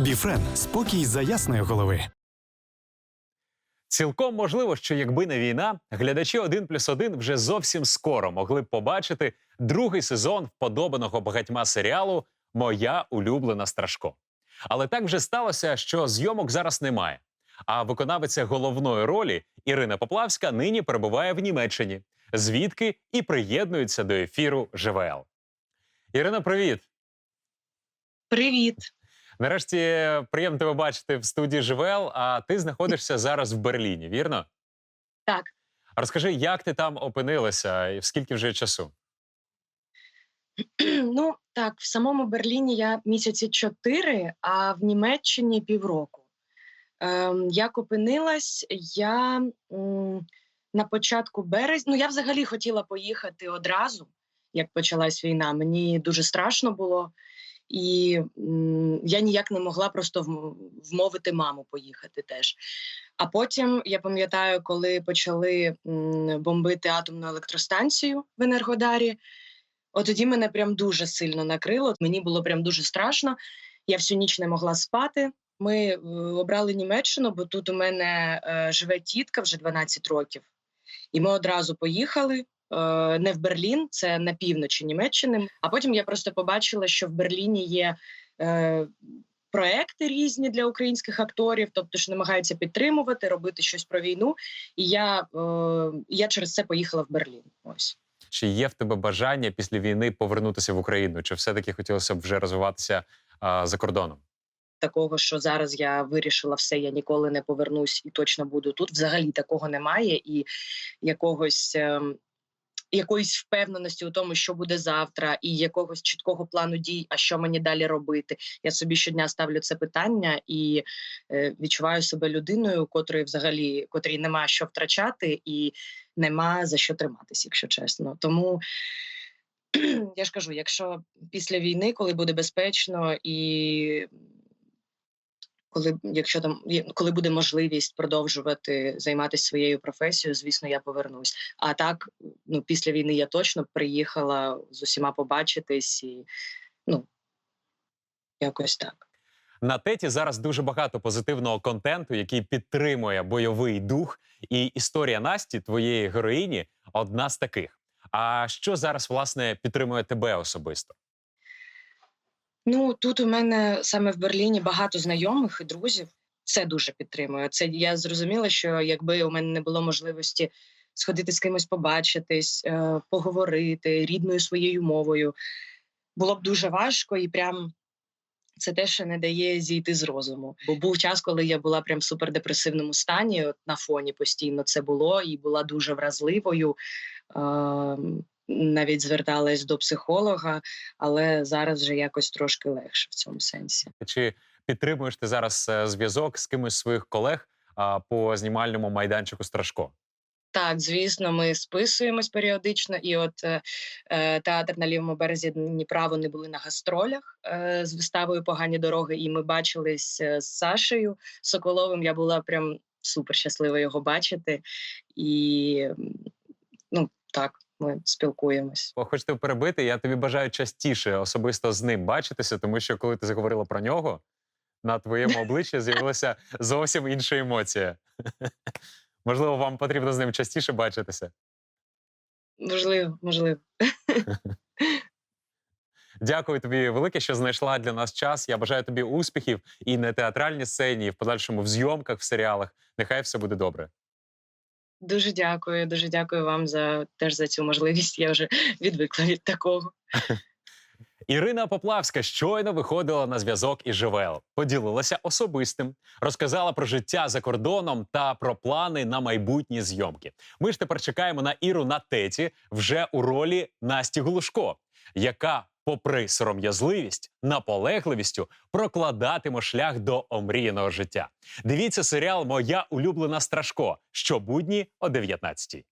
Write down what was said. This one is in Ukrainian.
Біфрен спокій за ясної голови. Цілком можливо, що якби не війна, глядачі 1 плюс 1 вже зовсім скоро могли б побачити другий сезон вподобаного багатьма серіалу Моя улюблена Страшко. Але так вже сталося, що зйомок зараз немає. А виконавиця головної ролі Ірина Поплавська нині перебуває в Німеччині, звідки і приєднується до ефіру ЖВЛ. Ірина, привіт! Привіт. Нарешті приємно тебе бачити в студії ЖВЛ, а ти знаходишся зараз в Берліні, вірно? Так. Розкажи, як ти там опинилася і скільки вже часу? Ну так, в самому Берліні я місяці чотири, а в Німеччині півроку. Ем, як опинилась, я м, на початку березня. Ну, я взагалі хотіла поїхати одразу, як почалась війна. Мені дуже страшно було, і я ніяк не могла просто вмовити маму поїхати теж. А потім я пам'ятаю, коли почали бомбити атомну електростанцію в Енергодарі. От тоді мене прям дуже сильно накрило. Мені було прям дуже страшно. Я всю ніч не могла спати. Ми обрали Німеччину, бо тут у мене е, живе тітка вже 12 років. І ми одразу поїхали. Е, Не в Берлін, це на півночі Німеччини. А потім я просто побачила, що в Берліні є е, проекти різні для українських акторів, тобто що намагаються підтримувати, робити щось про війну. І я, е, я через це поїхала в Берлін. Ось. Чи є в тебе бажання після війни повернутися в Україну? Чи все-таки хотілося б вже розвиватися а, за кордоном? такого, що зараз я вирішила все, я ніколи не повернусь і точно буду тут. Взагалі такого немає, і якогось. ем, Якоїсь впевненості у тому, що буде завтра, і якогось чіткого плану дій, а що мені далі робити. Я собі щодня ставлю це питання і е, відчуваю себе людиною, котрої взагалі котрій нема що втрачати, і нема за що триматись, якщо чесно. Тому я ж кажу, якщо після війни, коли буде безпечно і коли, якщо там коли буде можливість продовжувати займатися своєю професією, звісно, я повернусь. А так, ну після війни я точно приїхала з усіма побачитись і ну якось так. На теті зараз дуже багато позитивного контенту, який підтримує бойовий дух. І історія Насті, твоєї героїні, одна з таких. А що зараз власне підтримує тебе особисто? Ну тут у мене саме в Берліні багато знайомих і друзів. Це дуже підтримує. Це я зрозуміла, що якби у мене не було можливості сходити з кимось, побачитись, е, поговорити рідною своєю мовою, було б дуже важко і прям. Це те, що не дає зійти з розуму. Бо був час, коли я була прям в супердепресивному стані. От на фоні постійно це було, і була дуже вразливою. Е, навіть зверталась до психолога, але зараз вже якось трошки легше в цьому сенсі. Чи підтримуєш ти зараз е, зв'язок з кимось з своїх колег по знімальному майданчику Страшко? Так, звісно, ми списуємось періодично, і от е, е, театр на лівому березі Дніпра вони були на гастролях е, з виставою Погані дороги, і ми бачились е, з Сашею Соколовим. Я була прям супер щаслива його бачити. І ну так, ми спілкуємось. Хочете перебити? Я тобі бажаю частіше особисто з ним бачитися, тому що коли ти заговорила про нього, на твоєму обличчі з'явилася зовсім інша емоція. Можливо, вам потрібно з ним частіше бачитися. Можливо, можливо. Дякую тобі велике, що знайшла для нас час. Я бажаю тобі успіхів і на театральній сцені, і в подальшому в зйомках, в серіалах. Нехай все буде добре. Дуже дякую, дуже дякую вам за теж за цю можливість. Я вже відвикла від такого. Ірина Поплавська щойно виходила на зв'язок із ЖВЛ, поділилася особистим, розказала про життя за кордоном та про плани на майбутні зйомки. Ми ж тепер чекаємо на Іру на теті вже у ролі Насті Глушко, яка, попри сором'язливість, наполегливістю прокладатиме шлях до омріяного життя. Дивіться серіал Моя улюблена Страшко щобудні о 19-й.